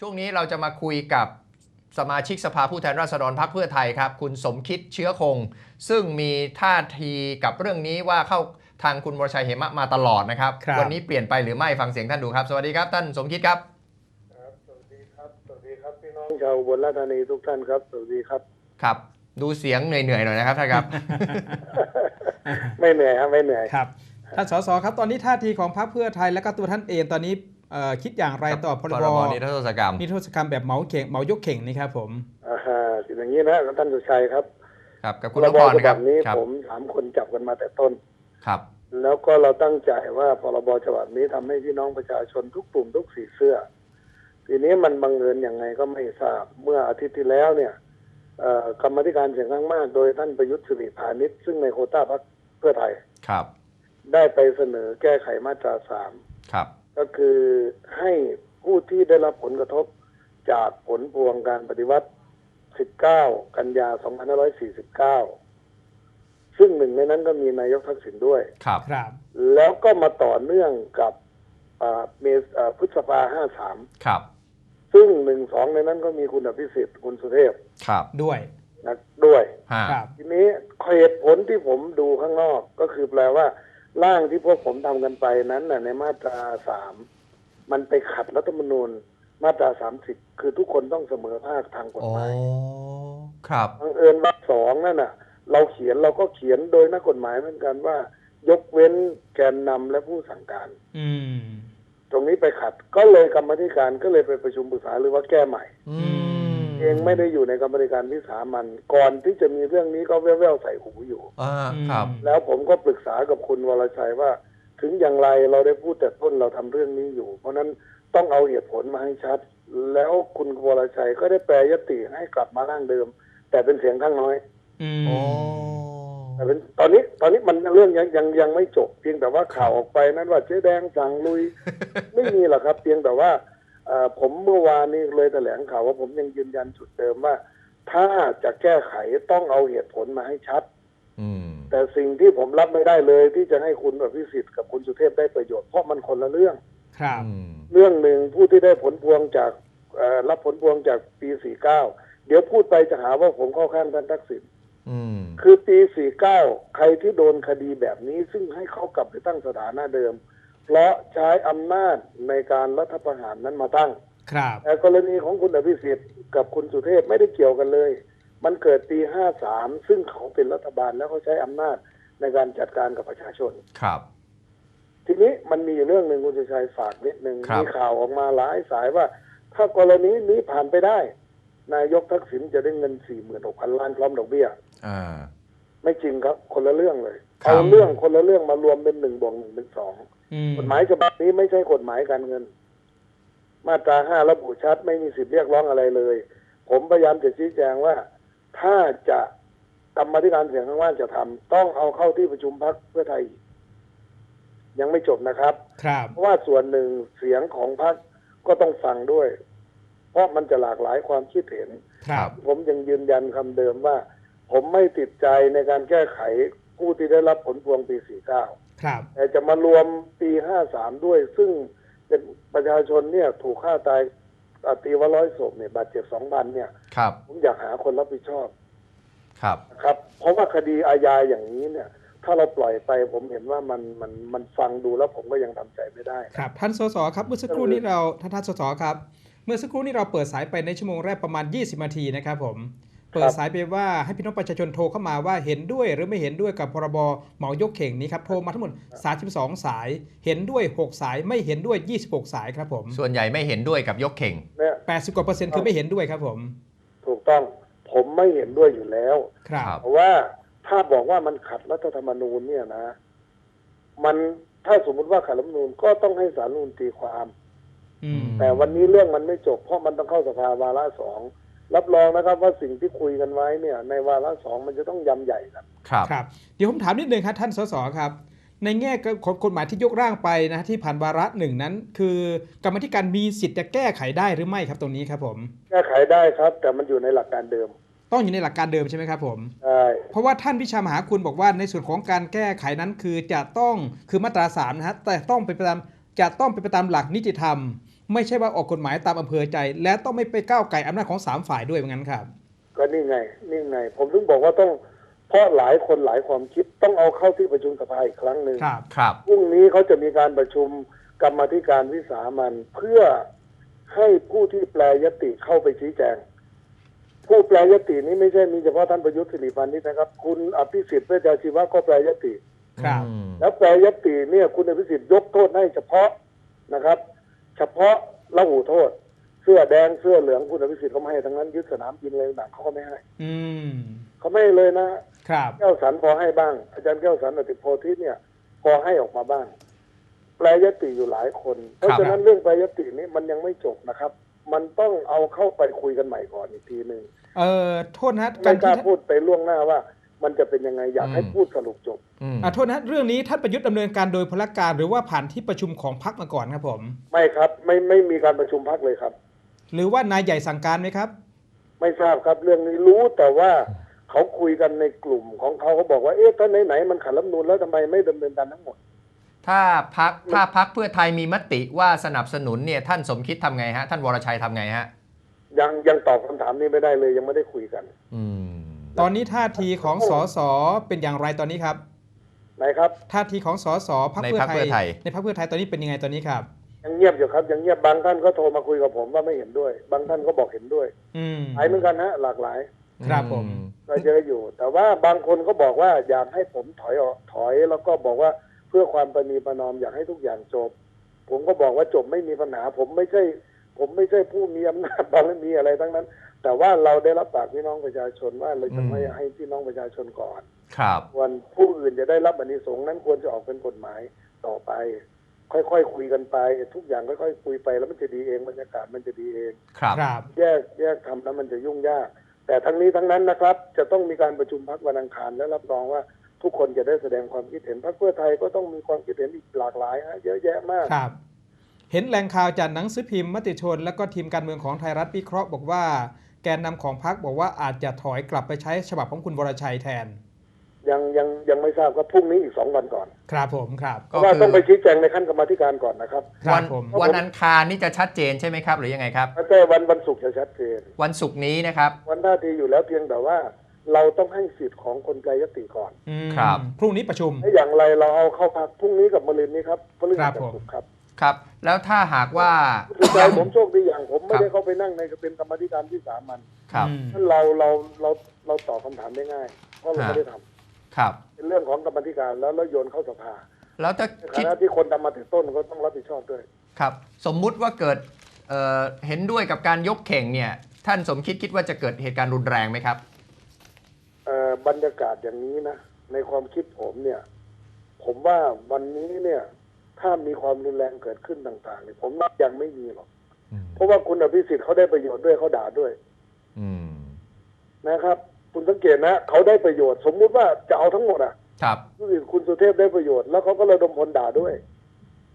ช่วงนี้เราจะมาคุยกับสมาชิกสภาผู้แทนราษฎรพรรคเพื่อไทยครับ คุณสมคิดเชื้อคง ซึ่งมีท่าทีกับเรื่องนี้ว่าเข้าทางคุณวรชัยเหมะมาตลอดนะครับ ครับ วันนี้เปลี่ยนไปหรือไม่ฟังเสียงท่านดูครับ สวัสดีครับท่านสมคิดครับ ครับสวัสดีครับ สวัสดีครับพี่น้องชาวอุบนราชธานีทุกท่านครับ สวัสดีครับ ครับ ดูเสียงเหนื่อยๆหน่อยนะครับท่านครับ ไม่เหนื่อยครับไม่เหนื่อย ครับท่านสสครับตอนนี้ท่าทีของพรรคเพื่อไทยและก็ตัวท่านเองตอนนี้เอ่อ คิดอย่างไรต่อพรพบรบนิรโทษกรรมนิรโทษกรรมแบบเหมาเข่งเหมายกเข่งนี่ครับผมอ่าฮะอย่างนี้นะท่านสุชัยครับ ครับกับคุณพนรพบรฉคบัรับบนี้ครับผมสามคนจับกันมาแต่ต้นครับ แล้วก็เราตั้งใจว่าพรบฉบับนี้ทำให้พี่น้องประชาชนทุกกลุ่มทุกสีเสื้อ ทีนี้มันบังเอิญยังไงก็ไม่ทราบเมื่ออาทิตย์ที่แล้วเนี่ยเอ่อกรรมาธิการเสียงข้างมาก โดยท่านประยุทธ์สิริพานิชซึ่งในโควต้าพรรคเพื่อไทยครับ ได้ไปเสนอแก้ไขมาตราสามครับ ก็คือให้ผู้ที่ได้รับผลกระทบจากผลพวงการปฏิวัติ 19 กันยา 2549 ซึ่งหนึ่งในนั้นก็มีนายกทักษิณด้วย ครับ ครับ แล้วก็มาต่อเนื่องกับอ่าเมษอ่าพฤษภาครับ53ซึ่งหนึ่งสองในนั้นก็มีคุณอภิสิทธิ์คุณสุเทพ ครับ ด้วยนะด้วยฮะครับ ทีนี้เหตุผลที่ผมดูข้างนอกก็คือแปลว่า ร่างที่พวกผมทำกันไปนั้นน่ะในมาตราสามมันไปขัดรัฐธรรมนูญมาตราสามสิบคือทุกคนต้องเสมอภาคทางกฎโอ้หมายครับบังเอิญวรรคสองนั่นน่ะ เราเขียนเราก็เขียนโดยนักกฎหมายเหมือนกันว่า ยกเว้นแกนนำและผู้สั่งการ อืมตรงนี้ไปขัด ก็เลยกรรมาธิการก็เลยไปประชุมปรึกษาหรือว่าแก้ใหม่ อืม เองไม่ได้อยู่ในกรรมาธิการวิสามันก่อนที่จะมีเรื่องนี้ก็แว่วๆใส่หูอยู่ อ่าครับ แล้วผมก็ปรึกษากับคุณวรชัยว่า ถึงอย่างไรเราได้พูดแต่ต้นเราทำเรื่องนี้อยู่ เพราะฉะนั้นต้องเอาเหตุผลมาให้ชัด แล้วคุณวรชัยก็ได้แปรยติให้กลับมาร่างเดิม แต่เป็นเสียงข้างน้อยอืมโอ้แต่เป็นตอนนี้ตอนนี้มันเรื่องยังยังยังไม่จบ เพียงแต่ว่าข่าวออกไปนั้นว่าเจ๊แดงสั่งลุย ไม่มีหรอกครับ เพียงแต่ว่าเอ่อ ผมเมื่อวานนี้เลยแถลงข่าวว่าผมยังยืนยันจุดเดิมว่า ถ้าจะแก้ไขต้องเอาเหตุผลมาให้ชัดอืมแต่สิ่งที่ผมรับไม่ได้เลยที่จะให้คุณอภิสิทธิ์กับคุณสุเทพได้ประโยชน์เพราะมันคนละเรื่อง ครับอืมเรื่องหนึ่งผู้ที่ได้ผลพวงจากเอ่อรับผลพวงจากปี 49 เดี๋ยวพูดไปจะหาว่าผมเข้าข้างท่านทักษิณอืมคือปี 49 ใครที่โดนคดีแบบนี้ซึ่งให้เขากลับไปตั้งสถานะเดิม เพราะใช้อำนาจในการรัฐประหารนั้นมาตั้ง ครับแต่กรณีของคุณอภิสิทธิ์กับคุณสุเทพไม่ได้เกี่ยวกันเลย มันเกิดปี53ซึ่งเขาเป็นรัฐบาลแล้วเขาใช้อำนาจในการจัดการกับประชาชน ครับ ทีนี้มันมีอยู่เรื่องหนึ่งคุณชัยชัยฝากนิดหนึ่งครับ มีข่าวออกมาหลายสายว่า ถ้ากรณีนี้ผ่านไปได้ นายกทักษิณจะได้เงิน46,000ล้านพร้อมดอกเบี้ย อ่า ไม่จริงครับ คนละเรื่องเลยครับ เอาเรื่องคนละเรื่องมารวมเป็นหนึ่งบวกหนึ่งเป็นสองอืม กฎหมายฉบับนี้ไม่ใช่กฎหมายการเงิน มาตราห้าระบุชัดไม่มีสิทธิ์เรียกร้องอะไรเลย ผมพยายามจะชี้แจงว่า ถ้าจะกรรมาธิการเสียงข้างมากจะทำต้องเอาเข้าที่ประชุมพักเพื่อไทยอีกยังไม่จบนะครับ ครับเพราะว่าส่วนหนึ่งเสียงของพรรคก็ต้องฟังด้วย เพราะมันจะหลากหลายความคิดเห็น ครับ ผมยังยืนยันคำเดิมว่า ผมไม่ติดใจในการแก้ไขผู้ที่ได้รับผลพวงปี 49 ครับแต่จะมารวมปี53ด้วย ซึ่งเป็นประชาชนเนี่ยถูกฆ่าตายอ่าตีว่าร้อยศพเนี่ยบาดเจ็บ2,000เนี่ย ครับ ผมอยากหาคนรับผิดชอบ ครับนะครับ เพราะว่าคดีอาญาอย่างนี้เนี่ย ถ้าเราปล่อยไปผมเห็นว่ามันมันมันฟังดูแล้วผมก็ยังทำใจไม่ได้ครับ ท่านสสครับเมื่อสักครู่นี้เราท่านท่านสสครับ เมื่อสักครู่นี้เราเปิดสายไปในชั่วโมงแรกประมาณ 20นาทีนะครับผม เปิดสายไปว่าให้พี่น้องประชาชนโทรเข้ามาว่าเห็นด้วยหรือไม่เห็นด้วยกับพรบเหมายกเข่งนี้ครับโทรมาทั้งหมด32สาย เห็นด้วย 6 สายไม่เห็นด้วย 26 สายครับผมส่วนใหญ่ไม่เห็นด้วยกับยกเข่ง เนี่ย80กว่าเปอร์เซ็นต์คือไม่เห็นด้วยครับผมถูกต้องผมไม่เห็นด้วยอยู่แล้ว ครับครับเพราะว่าถ้าบอกว่ามันขัดรัฐธรรมนูญเนี่ยนะ มันถ้าสมมุติว่าขัดรัฐธรรมนูญก็ต้องให้ศาลรัฐธรรมนูญตีความ อืมแต่วันนี้เรื่องมันไม่จบเพราะมันต้องเข้าสภาวาระสอง รับรองนะครับว่าสิ่งที่คุยกันไว้เนี่ย ในวาระสองมันจะต้องยำใหญ่ครับครับ ครับ เดี๋ยวผมถามนิดนึงครับท่านสสครับ ในแง่ของกฎหมายที่ยกร่างไปนะที่ผ่านวาระหนึ่งนั้น คือกรรมธิการมีสิทธิ์จะแก้ไขได้หรือไม่ครับตรงนี้ครับผม แก้ไขได้ครับ แต่มันอยู่ในหลักการเดิมต้องอยู่ในหลักการเดิมใช่ไหมครับผม ใช่ เพราะว่าท่านวิชามหาคุณบอกว่าในส่วนของการแก้ไขนั้นคือจะต้องคือมาตราสามนะฮะแต่ต้องเป็นไปตามจะต้องเป็นไปตามหลักนิติธรรม ไม่ใช่ว่าออกกฎหมายตามอำเภอใจ และต้องไม่ไปก้าวไก่อำนาจของสามฝ่ายด้วยเหมือนกันครับ ก็นี่ไงนี่ไง ผมถึงบอกว่าต้องเพราะหลายคนหลายความคิดต้องเอาเข้าที่ประชุมสภาอีกครั้งหนึ่งครับครับพรุ่งนี้เขาจะมีการประชุมกรรมาธิการวิสามันเพื่อให้ผู้ที่แปลยติเข้าไปชี้แจง ผู้แปลยตินี้ไม่ใช่มีเฉพาะท่านประยุทธ์สิริพันธ์นี่นะครับ คุณอภิสิทธิ์เวชชาชีวะก็แปลยติ ครับอืมแล้วแปลยติเนี่ย คุณอภิสิทธิ์ยกโทษให้เฉพาะนะครับ เฉพาะละหูโทษ เสื้อแดงเสื้อเหลืองคุณอภิสิทธิ์เขาไม่ให้ทั้งนั้นยึดสนามบินอะไรต่างๆเขาก็ไม่ให้ อืมเขาไม่ให้เลยนะครับแก้วสันพอให้บ้าง อาจารย์แก้วสันอติโพธิเนี่ย พอให้ออกมาบ้าง แปลยติอยู่หลายคน เพราะฉะนั้นเรื่องแปลยตินี้มันยังไม่จบนะครับ มันต้องเอาเข้าไปคุยกันใหม่ก่อนอีกทีหนึ่งเอ่อโทษนะฮะไม่การกล้าที่พูดไปล่วงหน้าว่า มันจะเป็นยังไงอยากให้อืมพูดสรุปจบอืมอ่าโทษนะฮะเรื่องนี้ท่านประยุทธ์ดำเนินการโดยพลการหรือว่าผ่านที่ประชุมของพรรคมาก่อนครับผม ไม่ครับ ไม่ไม่มีการประชุมพักเลยครับ หรือว่านายใหญ่สั่งการไหมครับ ไม่ทราบครับเรื่องนี้รู้แต่ว่าเขาคุยกันในกลุ่มของเขาเขาบอกว่าเอ๊ะถ้าไหนๆมันขัดรัฐธรรมนูลแล้วทำไมไม่ดำเนินการทั้งหมด ถ้าพักถ้าพักเพื่อไทยมีมติว่าสนับสนุนเนี่ยท่านสมคิดทำไงฮะ ท่านวรชัยทำไงฮะ ยังยังตอบคำถามนี้ไม่ได้เลยยังไม่ได้คุยกัน อืม ตอนนี้ท่าทีของสสเป็นอย่างไรตอนนี้ครับไหนครับท่าทีของสสพรรคในเพื่พรอรคไทเพื่ยอไทยในพรรคเพื่อไทยตอนนี้เป็นยังไงตอนนี้ครับ ยังเงียบอยู่ครับยังเงียบบางท่านก็โทรมาคุยกับผมว่าไม่เห็นด้วย บางท่านก็บอกเห็นด้วยอืม หลายเหมือนกันฮะหลากหลายครับผม ก็เยอะอยู่ แต่ว่าบางคนก็บอกว่าอยากให้ผมถอยออกถอยแล้วก็บอกว่าเพื่อความประนีประนอมอยากให้ทุกอย่างจบ ผมก็บอกว่าจบไม่มีปัญหาผมไม่ใช่ ผมไม่ใช่ผู้มีอำนาจบารมีอะไรทั้งนั้น แต่ว่าเราได้รับปากพี่น้องประชาชนว่าเราจะไม่ให้พี่น้องประชาชนก่อนครับวันผู้อื่นจะได้รับอานิสงส์นั้นควรจะออกเป็นกฎหมายต่อไป ค่อยๆคุยกันไป ทุกอย่างค่อยๆคุยไปแล้วมันจะดีเองบรรยากาศมันจะดีเอง ครับครับ แยกแยกทำแล้วมันจะยุ่งยาก แต่ทั้งนี้ทั้งนั้นนะครับ จะต้องมีการประชุมพักวันอังคารและรับรองว่าทุกคนจะได้แสดงความคิดเห็นพรรคเพื่อไทยก็ต้องมีความคิดเห็นอีกหลากหลายฮะเยอะแยะมาก ครับ เห็นแหล่งข่าวจากหนังสือพิมพ์มติชน และก็ทีมการเมืองของไทยรัฐวิเคราะห์บอกว่า แกนนำของพรรคบอกว่าอาจจะถอยกลับไปใช้ฉบับของคุณวรชัยแทน ยังยังยังไม่ทราบครับพรุ่งนี้อีกสองวันก่อน ครับผมครับเพราะว่าต้องไปชี้แจงในขั้นกรรมาธิการก่อนนะครับครัวับนผมวันอังคารนี่จะชัดเจนใช่ไหมครับหรือยังไงครับแล้วแต่วันวันศุกร์จะชัดเจน วันศุกร์นี้นะครับ วันท่าทีอยู่แล้วเพียงแต่ว่าเราต้องให้สิทธิ์ของคนไกลยติก่อนอืมครับ พรุ่งนี้ประชุมถ้าอย่างไรเราเอาเข้าพักพรุ่งนี้กับมะรืนนี้ครับพฤครัหับสผมศุกร์ครับ ครับ แล้วถ้าหากว่าคือใจผมโชคดีอย่างผมไม่ครับได้เข้าไปนั่งในเป็นกรรมาธิการที่สามัญครับอืมนั่นเราเราเราเราตอบคำถามได้ง่ายเพราะเราฮะไม่ได้ทำครับ เป็นเรื่องของกรรมาธิการแล้วแล้วโยนเข้าสภา แล้วถ้าในคิดฐานะที่คนทำมาถึงต้นก็ต้องรับผิดชอบด้วย ครับ สมมุติว่าเกิดเอ่อเห็นด้วยกับการยกเข่งเนี่ย ท่านสมคิดคิดว่าจะเกิดเหตุการณ์รุนแรงไหมครับเอ่อบรรยากาศอย่างนี้นะในความคิดผมเนี่ย ผมว่าวันนี้เนี่ย ถ้ามีความรุนแรงเกิดขึ้นต่างๆเนี่ยผมว่ายังไม่มีหรอก เพราะว่าคุณอภิสิทธิ์เขาได้ประโยชน์ด้วยเขาด่าด้วยอืมนะครับ คุณสังเกตนะเขาได้ประโยชน์ สมมุติว่าจะเอาทั้งหมดอะ ครับรู้สึกคุณสุเทพได้ประโยชน์แล้วเขาก็ระดมพลด่าด้วย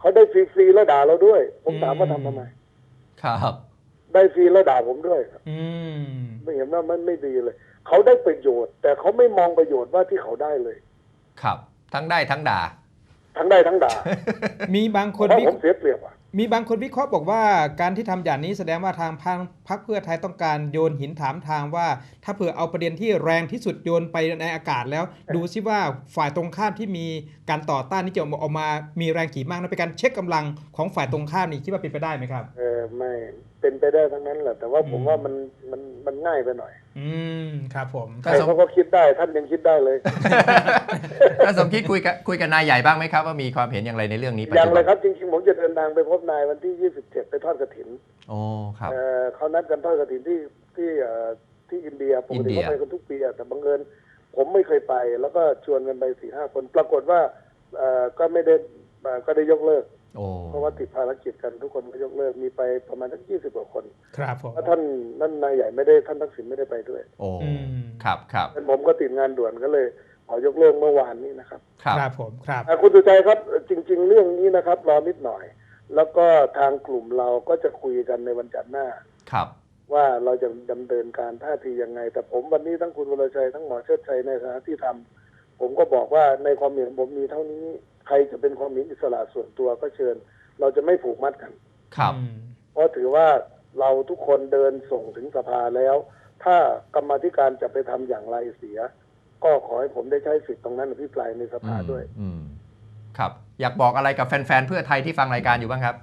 เขาได้ฟรีๆแล้วด่าเราด้วย ผมถามว่าทำทำไม ครับ ได้ฟรีแล้วด่าผมด้วยอืมไม่เห็นว่ามันไม่ดีเลย เขาได้ประโยชน์ แต่เขาไม่มองประโยชน์ว่าที่เขาได้เลย ครับ ทั้งได้ทั้งด่า ทั้งได้ทั้งด่ามีบางคนเพราะวิผมเสียเปรียบอะมีบางคนวิเคราะห์บอกว่าการที่ทำอย่างนี้แสดงว่าทางพรรคพรรคเพื่อไทยต้องการโยนหินถามทางว่า ถ้าเผื่อเอาประเด็นที่แรงที่สุดโยนไปในอากาศแล้ว ดูซิว่าฝ่ายตรงข้ามที่มีการต่อต้านนี่จะออกมามีแรงขี่มากนะเป็นการเช็คกำลังของฝ่ายตรงข้ามนี่คิดว่าเป็นไปได้ไหมครับ เออไม่เป็นไปได้ทั้งนั้นแหละแต่ว่าผมอืมว่ามันมัน มันง่ายไปหน่อย อืมครับ ผมก็ใครสมเขาก็คิดได้ท่านยังคิดได้เลยท่านสมคิดคุยกับคุยกับนายใหญ่บ้างไหมครับ ว่ามีความเห็นอย่างไรในเรื่องนี้ปัจยังจุเลบัยครับ จริงๆผมจะเดินทางไปพบนายวันที่ 27 ไปทอดกระถินโอ้ครับเออเขานัดกันทอดกระถินที่ที่เอ่อที่อินเดียปกติอินเดียเขาไปกันทุกปีอะแต่บังเอิญผมไม่เคยไป แล้วก็ชวนกันไปสี่ห้าคน ปรากฏว่าเอ่อก็ไม่ได้เอ่อก็ได้ยกเลิกโอ้ เพราะว่าติดภารกิจกันทุกคนก็ยกเลิกมีไปประมาณสักยี่สิบกว่าคนครับผมแล้วท่านนั่นนายใหญ่ไม่ได้ท่านทักษิณไม่ได้ไปด้วย โอ้อืมครับครับเป็นผมก็ติดงานด่วนก็เลยขอยกเลิกเมื่อวานนี้นะครับ ครับครับผมครับอะคุณสุชัยครับจริง ๆ เรื่องนี้นะครับรอนิดหน่อย แล้วก็ทางกลุ่มเราก็จะคุยกันในวันจันทร์หน้าครับ ว่าเราจะดำเนินการท่าทียังไง แต่ผมวันนี้ทั้งคุณวรชัยทั้งหมอเชิดชัยในฐานะที่ทำผมก็บอกว่าในความเห็นผมมีเท่านี้ใครจะเป็นความเห็นอิสระส่วนตัวก็เชิญ เราจะไม่ผูกมัดกันครับอืมราะถือว่าเราทุกคนเดินส่งถึงสภาแล้ว ถ้ากรรมาธิการจะไปทำอย่างไรเสีย ก็ขอให้ผมได้ใช้สิทธิ์ตรงนั้นอภิปรายในสภาด้วย อืมครับ อยากบอกอะไรกับแฟนๆเพื่อไทยที่ฟังรายการอยู่บ้างครับ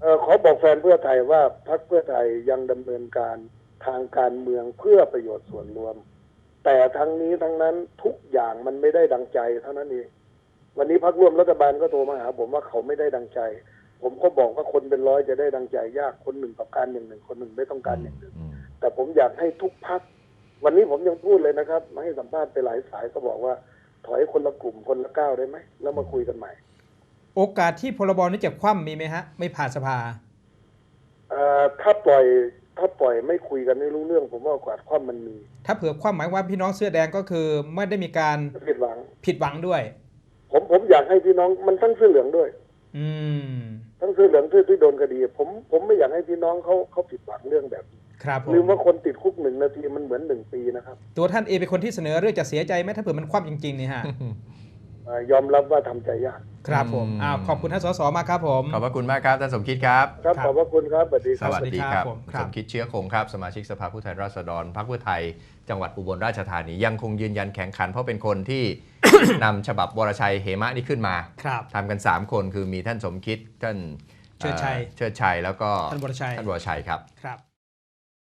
เออขอบอกแฟนเพื่อไทยว่าพรรคเพื่อไทยยังดำเนินการทางการเมืองเพื่อประโยชน์ส่วนรวม แต่ทั้งนี้ทั้งนั้นทุกอย่างมันไม่ได้ดังใจเท่านั้นเอง วันนี้พรรคร่วมรัฐบาลก็โทรมาหา ผมว่าเขาไม่ได้ดังใจ ผมก็บอกว่าคนเป็นร้อยจะได้ดังใจยากคนหนึ่งต้องการอย่างหนึ่ง คนหนึ่งไม่ต้องการอย่างหนึ่งอืมแต่ผมอยากให้ทุกพักวันนี้ผมยังพูดเลยนะครับมาให้สัมภาษณ์ไปหลายสายก็บอกว่า ถอยคนละกลุ่มคนละก้าวได้ไหมแล้วมาคุยกันใหม่ โอกาสที่พรบนี้จะคว่ำมีไหมฮะ ไม่ผ่านสภาเอ่อถ้าปล่อยถ้าปล่อยไม่คุยกันไม่รู้เรื่อง ผมว่าโอกาสความมันมี ถ้าเผื่อคว่ำหมายว่าพี่น้องเสื้อแดงก็คือไม่ได้มีการผิดหวังผิดหวังด้วย ผมผมอยากให้พี่น้องมันทั้งเสื้อเหลืองด้วย อืม ทั้งเสื้อเหลืองที่ที่โดนคดี ผมผมไม่อยากให้พี่น้องเขาเขาผิดหวังเรื่องแบบนี้ครับผมลืมว่าคนติดคุกหนึ่งนาทีมันเหมือนหนึ่งปีนะครับ ตัวท่านเองเป็นคนที่เสนอเรื่องจะเสียใจไหมถ้าเผื่อมันคว่ำจริงๆเนี่ยฮะเอ่อยอมรับว่าทำใจยาก ครับผมอืมอ้าวขอบคุณท่านสสมากครับผม ขอบพระคุณมากครับท่านสมคิดครับ ครับครับขอบพระคุณครับสวัสดีคสรับวัสดีครับสวัสดีครับผมครับสมคิดเชื้อคงครับ สมาชิกสภาผู้แทนราษฎรพรรคเพื่อไทย จังหวัดอุบลราชธานียังคงยืนยันแข็งขัน เพราะเป็นคนที่นำฉบับวรชัยเหมะนี่ขึ้นมาครับทำกัน 3 คนคือมีท่านสมคิดท่านเชิดชัยเชิดชัยแล้วก็ท่านวรชัยท่านวรชัยครับครับ